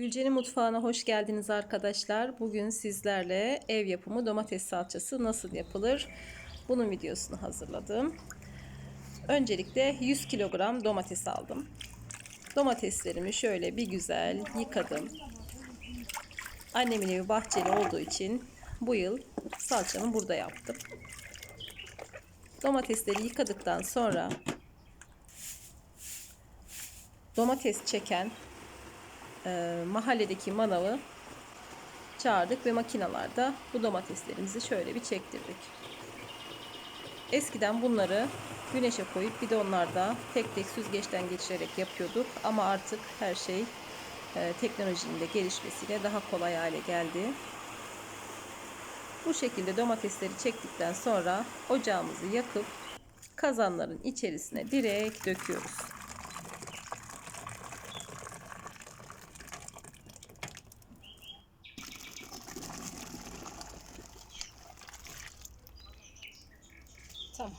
Gülce'nin mutfağına hoş geldiniz arkadaşlar. Bugün sizlerle ev yapımı domates salçası nasıl yapılır? Bunun videosunu hazırladım. Öncelikle 100 kilogram domates aldım. Domateslerimi şöyle bir güzel yıkadım. Annemin evi bahçeli olduğu için bu yıl salçamı burada yaptım. Domatesleri yıkadıktan sonra domates çeken e, mahalledeki manavı çağırdık ve makinalarda bu domateslerimizi şöyle bir çektirdik. Eskiden bunları güneşe koyup bidonlarda tek tek süzgeçten geçirerek yapıyorduk ama artık her şey e, teknolojinin de gelişmesiyle daha kolay hale geldi. Bu şekilde domatesleri çektikten sonra ocağımızı yakıp kazanların içerisine direkt döküyoruz. Tamam.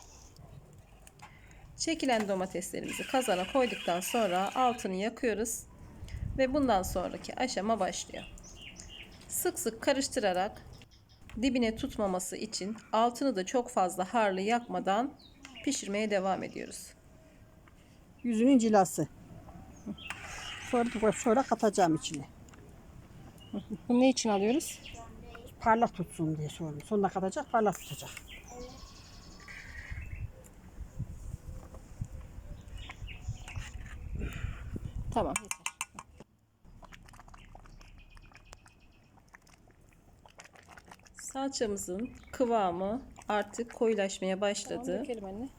Çekilen domateslerimizi kazana koyduktan sonra altını yakıyoruz ve bundan sonraki aşama başlıyor. Sık sık karıştırarak dibine tutmaması için altını da çok fazla harlı yakmadan pişirmeye devam ediyoruz. Yüzünün cilası. Sonra, sonra katacağım içine. Bunu ne için alıyoruz? Parlak tutsun diye sonra. Sonuna katacak, parlak tutacak. Tamam yeter. Salçamızın kıvamı artık koyulaşmaya başladı. Dökelim anne.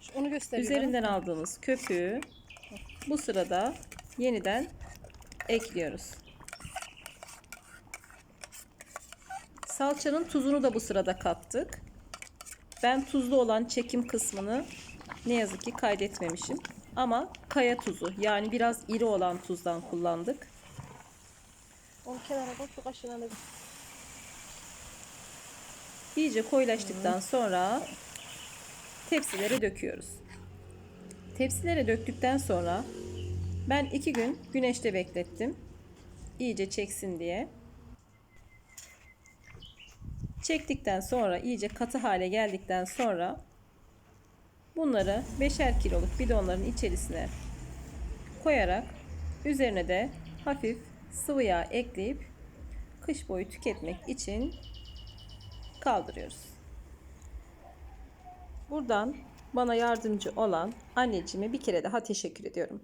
Şu- Onu. Üzerinden aldığımız köpüğü bu sırada yeniden ekliyoruz. Salçanın tuzunu da bu sırada kattık. Ben tuzlu olan çekim kısmını ne yazık ki kaydetmemişim. Ama kaya tuzu yani biraz iri olan tuzdan kullandık. Onu kenara koy şu kaşığına da. İyice koyulaştıktan sonra tepsilere döküyoruz. Tepsilere döktükten sonra ben iki gün güneşte beklettim. İyice çeksin diye. Çektikten sonra iyice katı hale geldikten sonra bunları 5'er kiloluk bidonların içerisine koyarak üzerine de hafif sıvı yağ ekleyip kış boyu tüketmek için kaldırıyoruz. Buradan bana yardımcı olan anneciğime bir kere daha teşekkür ediyorum.